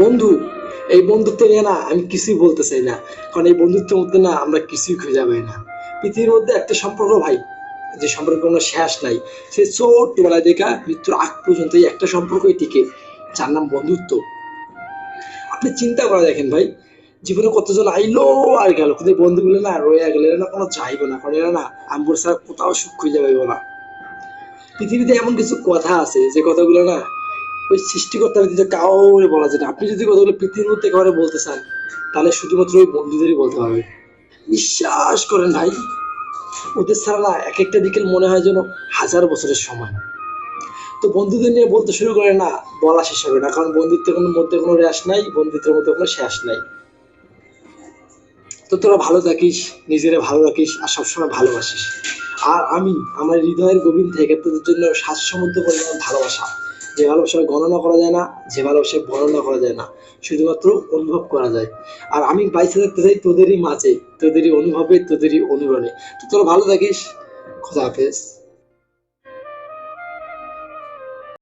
বন্ধু, এই বন্ধুত্ব নিয়ে না, আমি কিছুই বলতে চাই না। কারণ এই বন্ধুত্বের মধ্যে না, আমরা কিছুই খুঁজে পাই না। পৃথিবীর মধ্যে একটা সম্পর্ক ভাই, যে সম্পর্ক কোনো শেষ নাই। সে ছোটবেলায় দেখা মৃত্যুর আগ পর্যন্ত এই একটা সম্পর্কই টিকে, যার নাম বন্ধুত্ব। আপনি চিন্তা করে দেখেন ভাই, জীবনে কতজন আইলো আর গেল। কিন্তু বন্ধুগুলো না রয়ে গেলে, এরা না কোনো চাইবে না। কারণ এরা না আম্বুর ছাড়া কোথাও সুখ খুঁজে পাইব না। পৃথিবীতে এমন কিছু কথা আছে, যে কথাগুলো না ওই সৃষ্টিকর্তার দিতে কাউরে বলা যায় না। আপনি যদি কথাগুলো পৃথিবীর মধ্যে কাউরে বলতে চান, তাহলে শুধুমাত্র ওই বন্ধুদেরই বলতে হবে। বিশ্বাস করেন ভাই, ওদের না এক একটা বিকেল মনে হয় যেন হাজার বছরের সময়। তো বন্ধুদের নিয়ে বলতে শুরু করে না, বলা শেষ হবে না, কারণ বন্ধুত্বের কোনো মধ্যে কোনো রেশ নাই, বন্ধুত্বের মধ্যে কোনো শেষ নাই। তো তোরা ভালো থাকিস, নিজেরা ভালো রাখিস আর সবসময় ভালোবাসিস। আর আমি, আমার হৃদয়ের গভীর থেকে তোদের জন্য স্বাস্থ্যমধ্য পরিমাণ ভালোবাসা। যে ভালোবাসা গণনা করা যায় না, যে ভালোবাসা বর্ণনা করা যায় না, শুধুমাত্র অনুভব করা যায়। আর আমি বাইসে থাকতে চাই, তোদেরই মাঝে, তোদেরই অনুভবে, তোদেরই অনুরণে। তো তোরা ভালো থাকিস। খোদা হাফেজ।